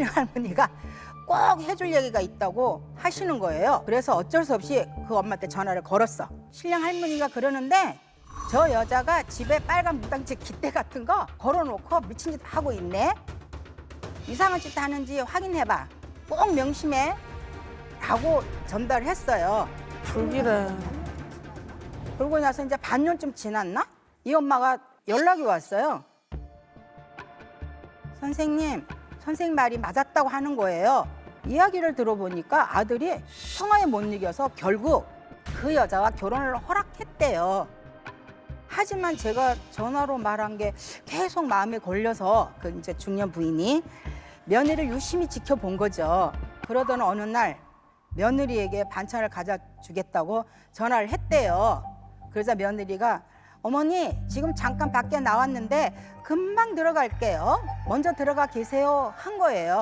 할머니가 꼭 해줄 얘기가 있다고 하시는 거예요. 그래서 어쩔 수 없이 그 엄마한테 전화를 걸었어. 신랑 할머니가 그러는데 저 여자가 집에 빨간 무당집 깃대 같은 거 걸어놓고 미친 짓 하고 있네. 이상한 짓 하는지 확인해봐. 꼭 명심해. 라고 전달했어요. 불길해. 그러고 나서 이제 반년쯤 지났나? 이 엄마가 연락이 왔어요. 선생님, 선생님 말이 맞았다고 하는 거예요. 이야기를 들어보니까 아들이 성화에 못 이겨서 결국 그 여자와 결혼을 허락했대요. 하지만 제가 전화로 말한 게 계속 마음에 걸려서 그 이제 중년 부인이 며느리를 유심히 지켜본 거죠. 그러던 어느 날 며느리에게 반찬을 가져 주겠다고 전화를 했대요. 그러자 며느리가 어머니 지금 잠깐 밖에 나왔는데 금방 들어갈게요. 먼저 들어가 계세요 한 거예요.